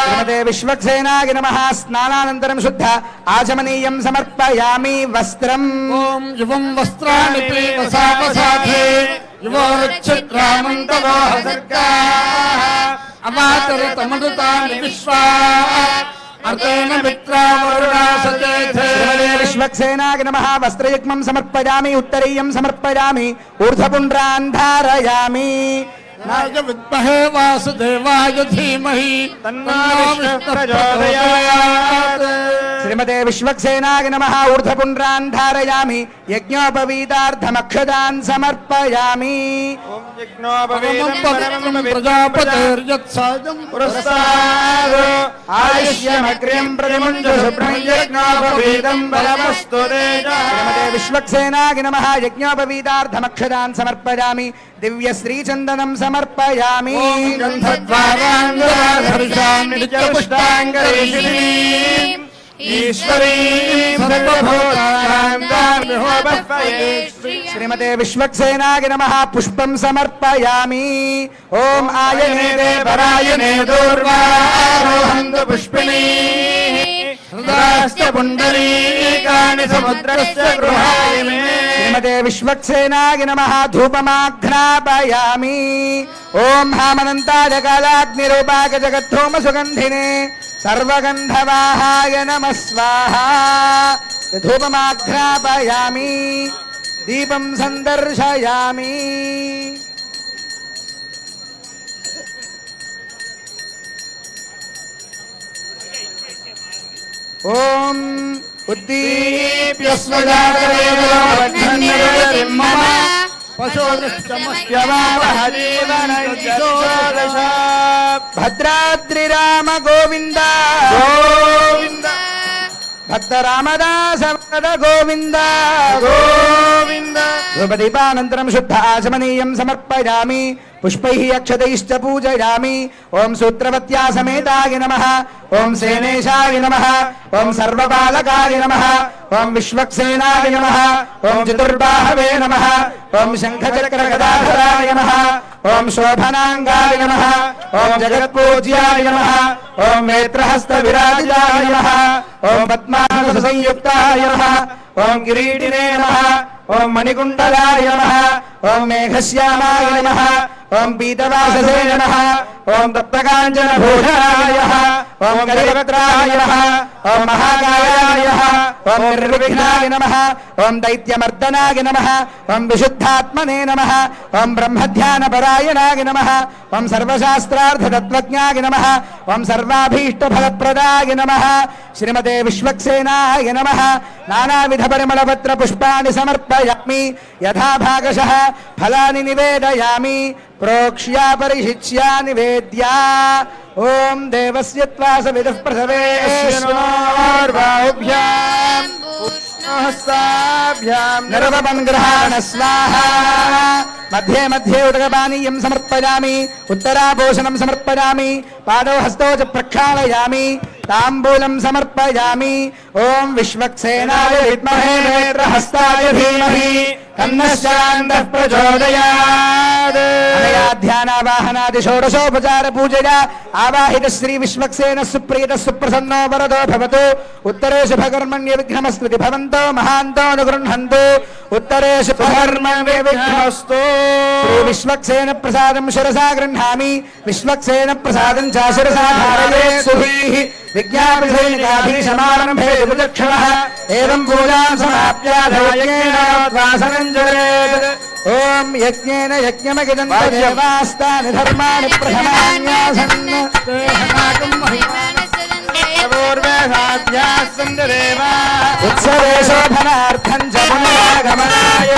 శ్రీమతే విశ్వక్సేనాయ నమ స్నానానంతరం శుద్ధ ఆచమనీయం సమర్పయామి వస్త్రం ఓం యువం వస్త్రాన్ని ప్రేమసాపసాధే యువరుచిత్రామంతమోహసర్గాతరుతమృతాని విశ్వా విశ్వక్సేనాయ నమ వస్త్రయజ్ఞం సమర్పయామి ఉత్తరీయం సమర్పయామి ఊర్ధపుండ్రాన్ ధారయామి राज वासुदेवाय धीमहि। श्रीमते विश्वक्सेनाय नमः। ऊर्ध्वपुण्ड्रान् धारयामि। यज्ञोपवीतार्थमक्षदान् समर्पयामि। आयुष्यमग्रियम् प्रतिमुञ्जुभ्रयज्ञोपवीतम् बलमस्तु विश्वक्सेनागि नमः। यज्ञोपवीतार्थमक्षदान् समर्पयामि। दिव्यश्रीचन्दनं समर्पयामि। गन्धद्वाराङ्गराधर्षान् श्रीमते विश्वक्सेनाय नमः पुष्पं समर्पयामि ॐ आयने देवरायने दूर्वारोहन्तु पुष्पिणी पुण्डरीकाणि समुद्रस्य गृहाय श्रीमते विश्वक्सेनाय नमः धूपमाघ्रापयामि ॐ हामनन्ताय कालाग्निरूपाय जगद्धूमसुगन्धिने सर्वगन्धवाहाय नमः स्वाहा। धूपमाघ्रापयामि। दीपं सन्दर्शयामि। ॐ उद्दीप्यस्वजागरेण पशोदृष्टमस्त्यवावहदेवनयजो భద్రాద్రిరామ గోవింద. గోవింద. భక్తరామదాస వరద గోవింద. గోవింద. ధ్రుపదీపానంతరం శుద్ధ ఆచమనీయం సమర్పయామి పుష్పై అక్షతైశ్చ పూజయామి ఓం సూత్రవత్యా సమేతాయ నమ ఓం సేనేశాయ నమ ఓం సర్వపాలకాయ నమ ఓం విశ్వక్సేనాయ నమ ఓం చతుర్బాహవే నమ ఓం శంఖచక్రగదాధరాయ నమ ఓం శోభనాంగాయ నమ ఓం జగత్పూజ్యాయ నమ ఓం నేత్రహస్త విరాజితాయ నమ ఓం పద్మాస సంయుక్తాయ నమ ఓం కిరీటినే నమ. ఓం మణికుండలాయ నమ. ఓం మేఘశ్యామాయ నమ. ఓం పీతవాససే నమ. ఓం దత్తకాంచన భూషణాయ ఓం కలివక్త్రాయ నమ. ఓం మహాకాయాయ నమ ఓం నిర్విఘ్నాయ నమ ఓం దైత్యమర్దనాయ నమ ఓం విశుద్ధాత్మనే నమ ఓం బ్రహ్మధ్యానపరాయణాయ నమ ఓం సర్వశాస్త్రార్థతత్వజ్ఞాయ నమ ఓం సర్వాభీష్టఫలప్రదాయ నమ శ్రీమతే విశ్వక్సేనాయ నమ నానావిధ పరిమళపత్ర పుష్పాణి సమర్పయామి యథా భాగశః ఫలాని నివేదయామి ప్రోక్ష్యా పరిశిచ్యా నివేద్యా ఓం దేవస్య త్వాస విదుః ప్రసవే శృణోర్బాహుభ్యాం హస్తాభ్యాం నిర్వపం గ్రహాణ స్వాహ. మధ్యే మధ్యే ఉదకపానీయం సమర్పయామి. ఉత్తరాభూషణం సమర్పయామి. పాదౌ హస్తౌ చ ప్రక్షాళయామి. తాంబూలం సమర్పయామి. ఓం విశ్వక్సేనాయ విద్మహే నేత్రహస్తాయ ధీమహి తన్నశ్చాందః ప్రచోదయాత్ అనయా ధ్యానావాహనాది షోడశోపచార పూజయా ఆవాహిత శ్రీ విశ్వక్సేన సుప్రీత సుప్రసన్నో వరదో భవతు ఉత్తరే శుభకర్మణ్య విఘ్నమస్మృతి భవంతో మహాంతో అనుగృహంతు ఉత్తరే శుభకర్మ విఘ్నమస్తు विज्ञापिषमारम्भे उपचक्षणः एवम् पूजाम् समाप्याधयज्ञेनोद्वासनञ्जरेत् ॐ यज्ञेन यज्ञमगिदन्तदेवास्तानि धर्माणि उत्सवे च पुनरागमनाय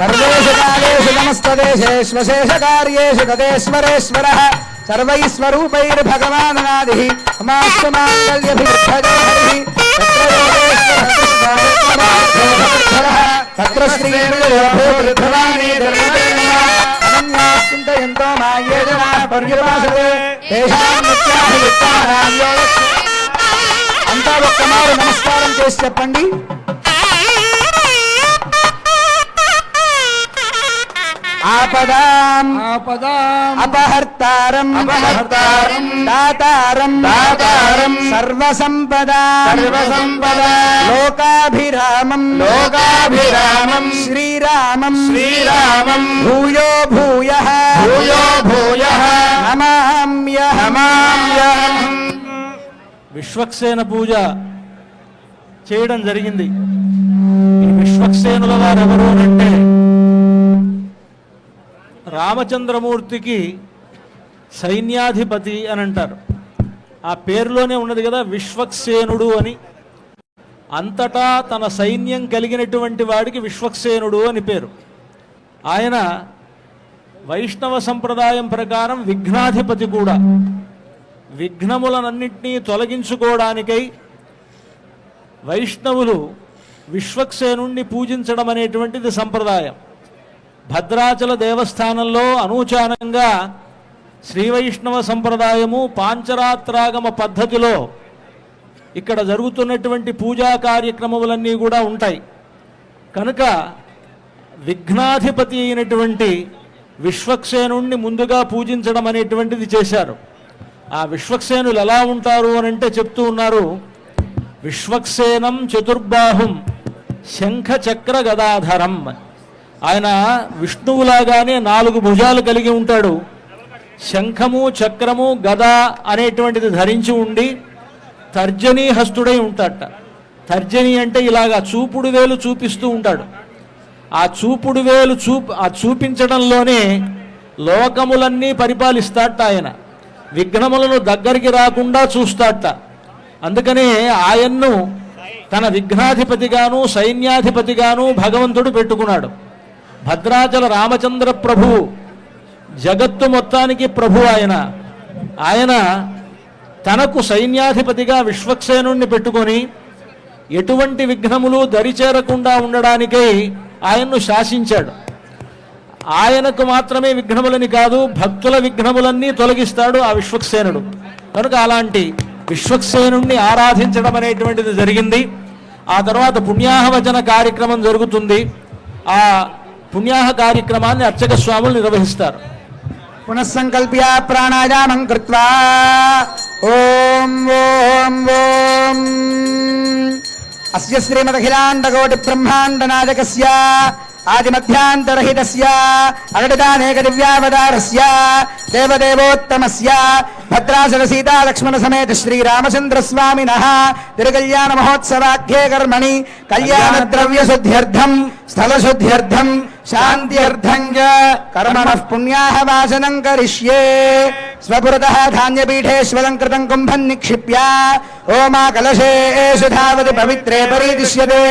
सर्वेषु कालेषु नमस्तदेशेष्वशेषकार्येषु तदेश्वरेश्वरः सर्वैस्वरूपैर्भगवानादिः मास्तु माङ्गल्यभिवृद्धदे हरिः तत्र श्रीर्भवानीचिन्तयन्तो माये जनाः पर्युपासते तेषां मुख्याभियुक्तानां అంతా ఒక్కమారు నమస్కారం చేసి చెప్పండి ఆపదాం. ఆపదాం. అపహర్తారం. అపహర్తారం. దాతారం. దాతారం. సర్వసంపదా. సర్వసంపదా. లోకాభిరామం. లోకాభిరామం. శ్రీరామం. శ్రీరామం. భూయో భూయ. భూయో భూయః. నమామ్యహం. నమామ్యహం. విశ్వక్సేన పూజ చేయడం జరిగింది. ఈ విశ్వక్సేనుల వారు ఎవరు అంటే రామచంద్రమూర్తికి సైన్యాధిపతి అని అంటారు. ఆ పేరులోనే ఉన్నది కదా విశ్వక్సేనుడు అని. అంతటా తన సైన్యం కలిగినటువంటి వాడికి విశ్వక్సేనుడు అని పేరు. ఆయన వైష్ణవ సంప్రదాయం ప్రకారం విఘ్నాధిపతి కూడా. విఘ్నములనన్నింటినీ తొలగించుకోవడానికై వైష్ణవులు విశ్వక్సేనుణ్ణి పూజించడం అనేటువంటిది సంప్రదాయం. భద్రాచల దేవస్థానంలో అనూచానంగా శ్రీ వైష్ణవ సంప్రదాయము పాంచరాత్రాగమ పద్ధతిలో ఇక్కడ జరుగుతున్నటువంటి పూజా కార్యక్రమములన్నీ కూడా ఉంటాయి. కనుక విఘ్నాధిపతి అయినటువంటి విశ్వక్సేనుణ్ణి ముందుగా పూజించడం అనేటువంటిది చేశారు. ఆ విశ్వక్సేనులు ఎలా ఉంటారు అని అంటే చెప్తూ ఉన్నారు. విశ్వక్సేనం చతుర్బాహుం శంఖ చక్ర గదాధరం. ఆయన విష్ణువులాగానే నాలుగు భుజాలు కలిగి ఉంటాడు. శంఖము చక్రము గద అనేటువంటిది ధరించి ఉండి తర్జనీ హస్తుడై ఉంటాడట. తర్జని అంటే ఇలాగా చూపుడు వేలు చూపిస్తూ ఉంటాడు. ఆ చూపుడు వేలు చూపు ఆ చూపించడంలోనే లోకములన్నీ పరిపాలిస్తాడట ఆయన. విఘ్నములను దగ్గరికి రాకుండా చూస్తాడట. అందుకనే ఆయన్ను తన విఘ్నాధిపతిగాను సైన్యాధిపతిగాను భగవంతుడు పెట్టుకున్నాడు. భద్రాచల రామచంద్ర ప్రభు జగత్తు మొత్తానికి ప్రభు ఆయన. ఆయన తనకు సైన్యాధిపతిగా విశ్వక్సేనుణ్ణి పెట్టుకొని ఎటువంటి విఘ్నములు దరిచేరకుండా ఉండడానికై ఆయన్ను శాసించాడు. ఆయనకు మాత్రమే విఘ్నములని కాదు భక్తుల విఘ్నములన్నీ తొలగిస్తాడు ఆ విశ్వక్సేనుడు. కనుక అలాంటి విశ్వక్సేనుణ్ణి ఆరాధించడం అనేటువంటిది జరిగింది. ఆ తర్వాత పుణ్యాహవచన కార్యక్రమం జరుగుతుంది. ఆ పుణ్యాహ కార్యక్రమాన్ని అర్చక స్వాములు నిర్వహిస్తారు. పునఃసంకల్ప్య ప్రాణాయామం కృత్వా. ఓం ఓం ఓం. అస్య శ్రీమదఖిలాండకోటి బ్రహ్మాండ నాయకస్య ఆదిమధ్యాంతరహితస్య అగడిదానేక దివ్యావతారస్య దేవదేవోత్తమస్య భద్రాచల సీతా లక్ష్మణ సమేత శ్రీరామచంద్ర స్వామినః తిరుకల్యాణ మహోత్సవాఖ్యే కర్మణి కళ్యాణ ద్రవ్య శుద్ధ్యర్థం స్థల శుద్ధ్యర్థం శాంత్యర్థం చ కర్మణః పుణ్యాహ వాసనం కరిష్యే స్వపురతः ధాన్యపీఠేశ్వరం కృతం కుంభం నిక్షిప్య ఓమా కలశేషు ధావతి పవిత్రే పరిదిశ్యతే